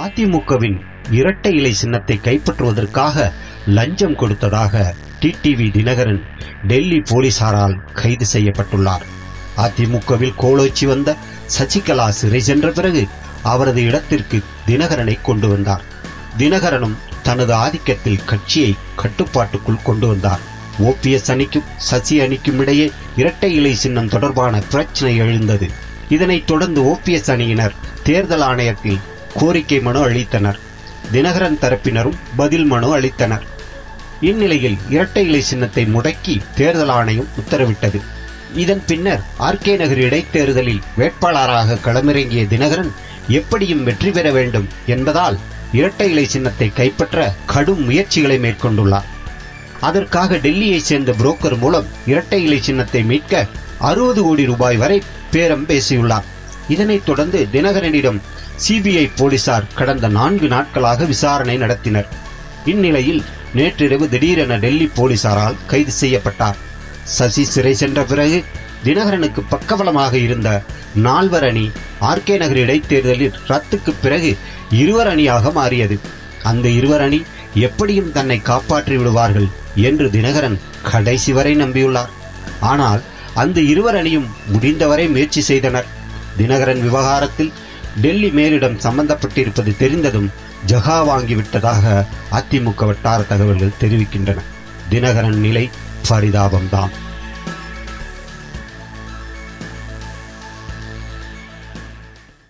அதிமுகவின் இரட்டை இலை சின்னத்தை கைப்பற்றுவதற்காக லஞ்சம் கொடுத்ததாக டிடிவி தினகரன் டெல்லி போலீசாரால் கைது செய்யப்பட்டுள்ளார். அதிமுகவில் கோலோச்சி வந்த சசிகலா சிறை சென்ற பிறகு அவரது இடத்திற்கு தினகரனை கொண்டு வந்தார். தினகரனும் தனது ஆதிக்கத்தில் கட்சியை கட்டுப்பாட்டுக்குள் கொண்டு வந்தார். ஓபிஎஸ் அணிக்கும் சசி அணிக்கும் இடையே இரட்டை இலை சின்னம் தொடர்பான பிரச்சனை எழுந்தது. இதனைத் தொடர்ந்து ஓபிஎஸ் அணியினர் தேர்தல் ஆணையத்தில் கோரிக்கை மனு அளித்தனர். தினகரன் தரப்பினரும் பதில் மனு அளித்தனர். இந்நிலையில் இரட்டை இலை சின்னத்தை முடக்கி தேர்தல் ஆணையம் உத்தரவிட்டது. இதன் பின்னர் ஆர்கே நகர் இடைத்தேர்தலில் வேட்பாளராக களமிறங்கிய தினகரன் எப்படியும் வெற்றி பெற வேண்டும் என்பதால் இரட்டை இலை சின்னத்தை கைப்பற்ற கடும் முயற்சிகளை மேற்கொண்டுள்ளார். அதற்காக டெல்லியைச் சேர்ந்த புரோக்கர் மூலம் இரட்டை இலை சின்னத்தை மீட்க அறுபது கோடி ரூபாய் வரை பேரம் பேசியுள்ளார். இதனைத் தொடர்ந்து தினகரனிடம் சிபிஐ போலீசார் கடந்த நான்கு நாட்களாக விசாரணை நடத்தினர். இந்நிலையில் நேற்றிரவு திடீரென டெல்லி போலீசாரால் கைது செய்யப்பட்டார். சசி சிறை சென்ற பிறகு தினகரனுக்கு பக்கபலமாக இருந்த நால்வர் அணி ஆர்கே நகர் இடைத்தேர்தலில் ரத்துக்கு பிறகு இருவர் அணியாக மாறியது. அந்த இருவர் அணி எப்படியும் தன்னை காப்பாற்றி விடுவார்கள் என்று தினகரன் கடைசி வரை நம்பியுள்ளார். ஆனால் அந்த இருவர் அணியும் முடிந்தவரை முயற்சி செய்தனர். தினகரன் விவகாரத்தில் டெல்லி மேலிடம் சம்பந்தப்பட்டிருப்பது தெரிந்ததும் ஜகா வாங்கிவிட்டதாக அதிமுக வட்டார தகவல்கள் தெரிவிக்கின்றன. தினகரன் நிலை பரிதாபம்தான்.